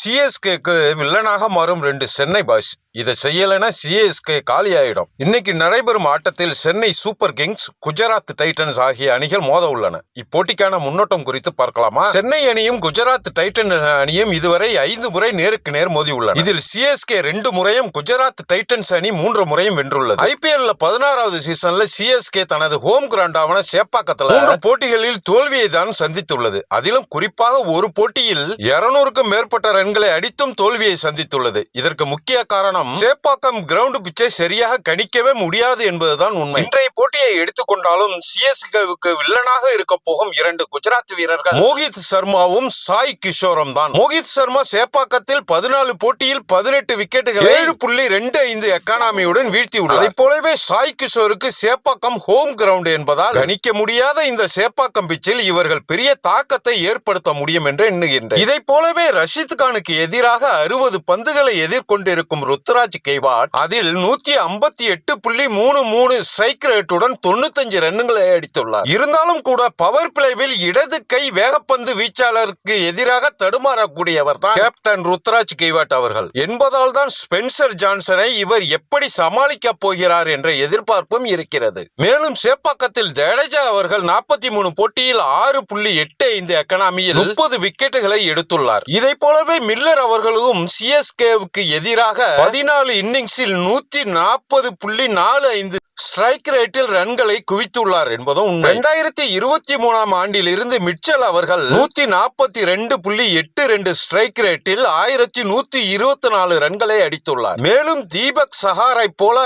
சிஎஸ்கேக்கு வில்லனாக மாறும் ரெண்டு சென்னை பாய்ஸ். இதை செய்யலைன்னா சிஎஸ்கே காலி ஆயிடும் இன்னைக்கு நடைபெறும் ஆட்டத்தில் Chennai super kings Gujarat titans ஆகிய அணிகள் மோத உள்ளன. இப்போட்டிக்கான முன்னோட்டம் குறித்து பார்க்கலாமா? சென்னை அணியும் குஜராத் டைட்டன் அணியும் இதுவரை ஐந்து முறை நேருக்கு நேர் மோதி உள்ளன. இதில் சிஎஸ்கே ரெண்டு முறையும் குஜராத் டைட்டன்ஸ் அணி மூன்று முறையும் வென்றுள்ளது. ஐபிஎல்ல பதினாறாவது சீசன்ல சிஎஸ்கே தனது ஹோம் கிரவுண்டான சேப்பாக்கத்தில் மூன்று போட்டிகளில் தோல்வியை தான் சந்தித்துள்ளது. அதிலும் குறிப்பாக ஒரு போட்டியில் இருநூறுக்கும் மேற்பட்ட ரன்களை அடித்தும் தோல்வியை சந்தித்துள்ளது. இதற்கு முக்கிய காரணம் சேப்பாக்கம் கிரவுண்ட் பிச்சை சரியாக கணிக்கவே முடியாது என்பதுதான் உண்மை. இன்றைய போட்டியை எடுத்துக்கொண்டாலும் சிஎஸ்கேவுக்கு வில்லனாக இருக்க போகும் இரண்டு குஜராத் வீரர்கள். மோகித் சர்மாவும் சாய் கிஷோரும் தான். மோகித் சர்மா சேப்பாக்கத்தில் பதினாலு போட்டியில் பதினெட்டு விக்கெட்டுகள் ஏழு புள்ளி ரெண்டு ஐந்து எக்கானமியுடன் வீழ்த்தியுள்ளார். அதை போலவே சாய் கிஷோருக்கு சேப்பாக்கம் ஹோம் கிரவுண்ட் என்பதால் கணிக்க முடியாத இந்த சேப்பாக்கம் பிச்சில் இவர்கள் பெரிய தாக்கத்தை ஏற்படுத்த முடியும் என்று எண்ணுகின்றேன். இதை போலவே ரஷித் கானுக்கு எதிராக அறுபது பந்துகளை எதிர்கொண்டிருக்கும் ருத்ராஜ் கெய்வாட் அதில் நூத்தி ஐம்பத்தி எட்டு புள்ளி மூணு மூணு ஸ்ட்ரைக் ரேட்டுடன் தொண்ணூத்தஞ்சு ரன்னுகளை அடித்துள்ளார். இருந்தாலும் கூட பவர் பிளேவில் இடது கை வேகப்பந்து வீச்சாளருக்கு எதிராக தடுமாறக்கூடியவர் தான் கேப்டன் ருத்ராஜ் கெய்வாட் அவர்கள். என்பதால் தான் ஸ்பென்சர் ஜான்சனை இவர் எப்படி சமாளிக்க போகிறார் என்ற எதிர்பார்ப்பும் இருக்கிறது. மேலும் சேப்பாக்கத்தில் ஜடேஜா அவர்கள் நாற்பத்தி மூணு போட்டியில் ஆறு புள்ளி எட்டு ஐந்து எக்கனாமியில் முப்பது விக்கெட்டுகளை எடுத்துள்ளார். இதை போலவே மில்லர் அவர்களும் சிஎஸ்கேவுக்கு எதிராக பதினாலு இன்னிங்ஸில் நூத்தி நாற்பது புள்ளி நாலு ஐந்து ஸ்ட்ரைக் ரேட்டில் ரன்களை குவித்துள்ளார் என்பதும் இரண்டாயிரத்தி இருபத்தி மூணாம் ஆண்டில் இருந்து மிச்சல் அவர்கள் நூத்தி நாற்பத்தி ரெண்டு புள்ளி எட்டு ரெண்டு ஸ்ட்ரைக் ரேட்டில் ஆயிரத்தி நூத்தி இருபத்தி நாலு ரன்களை அடித்துள்ளார். மேலும் தீபக் சஹாரை போல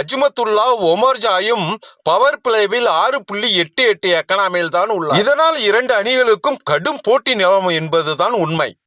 அஜ்மத்துல்லா ஒமர்ஜாயும் பவர் பிளேவில் ஆறு புள்ளி எட்டு எட்டு எக்கனாமியில் தான் உள்ளார். இதனால் இரண்டு அணிகளுக்கும் கடும் போட்டி நிலவும் என்பதுதான் உண்மை.